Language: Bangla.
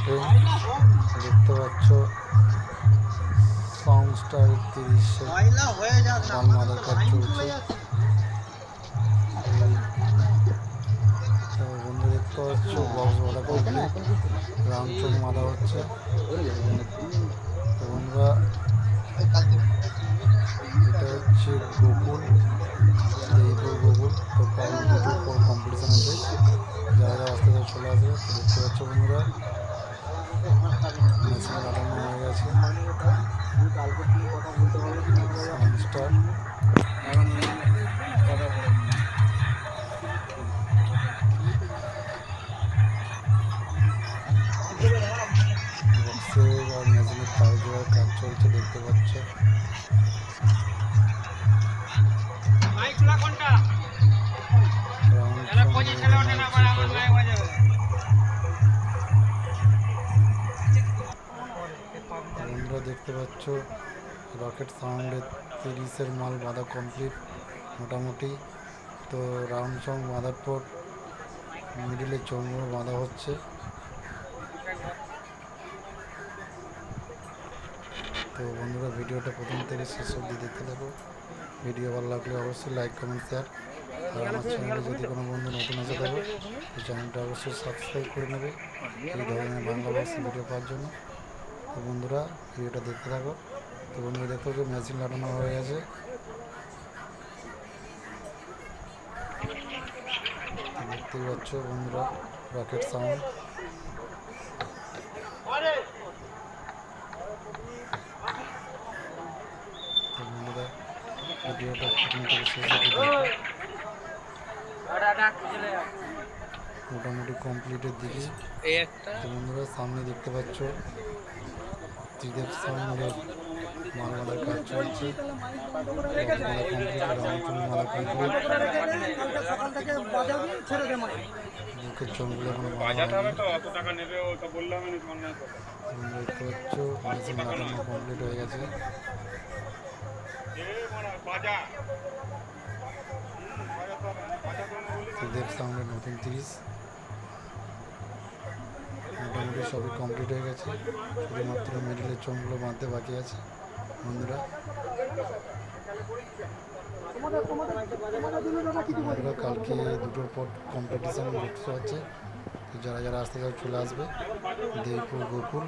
ট্রেন দেখতে পাচ্ছ সাউন্ড স্টার কাজ চলছে। দেখতে পাচ্ছ হচ্ছে। এটা হচ্ছে আছে। যারা যারা আসতে চায় চলে আসবে। দেখতে পাচ্ছ বন্ধুরা মেশিন লাগানো হয়ে গেছে সাউন্ড স্টার বক্সে আর মেশিনের তার জোড়ার কাজ চলছে দেখতে পাচ্ছ রাউন্ড দেখতে পাচ্ছ, রকেট সাউন্ডের তিরিশের মাল বাঁধা কমপ্লিট মোটামুটি। তো রাউন্ড সং বাঁধার পর মিডিলে চৌমুড়ো বাঁধা হচ্ছে। তো বন্ধুরা, ভিডিওটা প্রথম থেকে শেষ অবধি দেখতে থাকো। ভিডিও ভালো লাগলে অবশ্যই লাইক কমেন্ট শেয়ার আর আমার চ্যানেলে যদি কোনো বন্ধু নতুন এসে থাকো চ্যানেলটা অবশ্যই সাবস্ক্রাইব করে নেবে। এই ধরনের বাংলা ভাষা ভিডিও পাওয়ার জন্য। তো বন্ধুরা ভিডিওটা দেখতে থাকো। তো বন্ধুরা দেখতে পাচ্ছ মেশিন লাগানো হয়ে গেছে। দেখতেই পাচ্ছ বন্ধুরা রকেট সাউন্ড বন্ধুরা ভিডিওটা দেখো মোটামুটি কমপ্লিটের দিকে। বন্ধুরা সামনে দেখতে পাচ্ছ ত্রিদেব সাউন্ডের মাল কাজ চলছে। মুখের চোখগুলো এখন কমপ্লিট হয়ে গেছে। ত্রিদেব সাউন্ডের নতুন তিরিশ মোটামুটি সবই কমপ্লিট হয়ে গেছে। শুধুমাত্র মিডিলের চোখগুলো বাঁধতে বাকি আছে, বন্ধুরা। বন্ধুরা, কালকে দুটোর পর কম্পিটিশান উৎস আছে তো যারা যারা আসতে চাও চলে আসবে। দেবপুর, গোকুল।